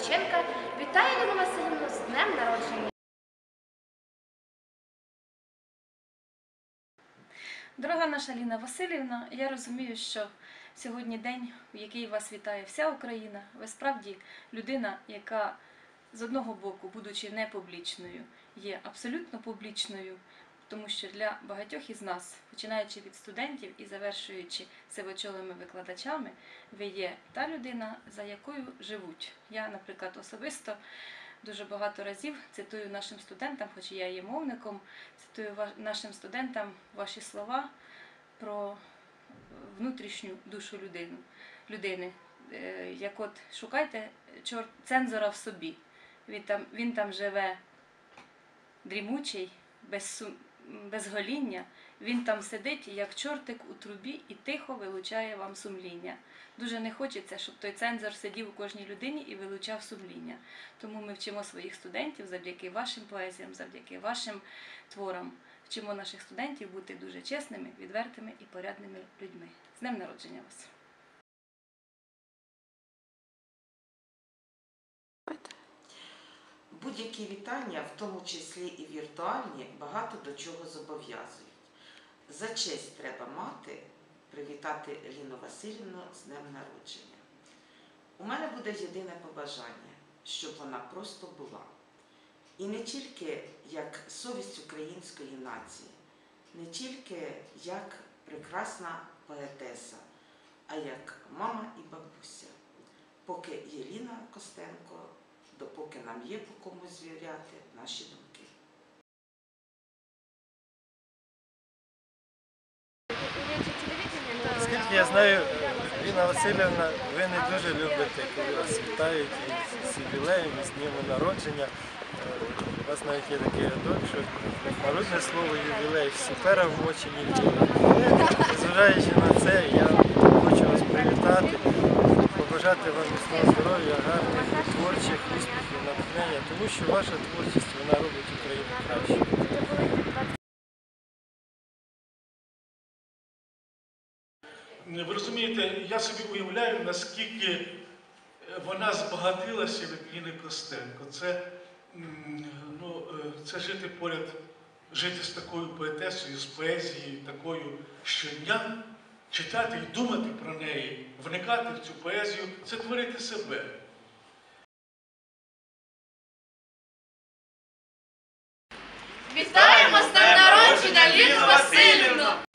Кравченка вітає Ірину Васильівну з днем народження. Дорога наша Ліна Васильівна, я розумію, що сьогодні день, в який вас вітає вся Україна. Ви справді людина, яка з одного боку, будучи не публічною, є абсолютно публічною тому що для багатьох із нас, починаючи від студентів і завершуючи сивочолими викладачами, ви є та людина, за якою живуть. Я, наприклад, особисто дуже багато разів цитую нашим студентам, хоч я є мовником, цитую нашим студентам ваші слова про внутрішню душу людину, людини. Е, Як от шукайте чорт цензора в собі. Він там, він там живе дрімучий, без, сум- без гоління. Він там сидить, як чортик у трубі, і тихо вилучає вам сумління. Дуже не хочеться, щоб той цензор сидів у кожній людині і вилучав сумління. Тому ми вчимо своїх студентів завдяки вашим поезіям, завдяки вашим творам. Вчимо наших студентів бути дуже чесними, відвертими і порядними людьми. З днем народження вас! Будь-які вітання, в тому числі і віртуальні, багато до чого зобов'язують. За честь треба мати привітати Ліну Васильівну з днем народження. У мене буде єдине побажання, щоб вона просто була. І не тільки як совість української нації, не тільки як прекрасна поетеса, а як мама і бабуся. Поки є Ліна Костенко, допоки нам є по кому звіряти наші думки. Наскільки я знаю, Ліна Васильівна, ви не дуже любите, коли вас вітають із ювілеєм, із днем народження. Е, У вас навіть є такий рядок, що народне слово ювілей всі пера вмочені в тіло. Незважаючи на це, я хочу вас привітати, побажати вам міцного здоров'я, гарних творчих успіхів, натхнення, тому що ваша творчість вона робить Україну краще. Ви розумієте, я собі уявляю, наскільки е, вона збагатилася від Ліни Костенко. Це, ну, е, це жити поряд, жити з такою поетесою, з поезією, такою щодня, читати і думати про неї, вникати в цю поезію, це творити себе. Вітаємо з днем народження Ліну Васильівну!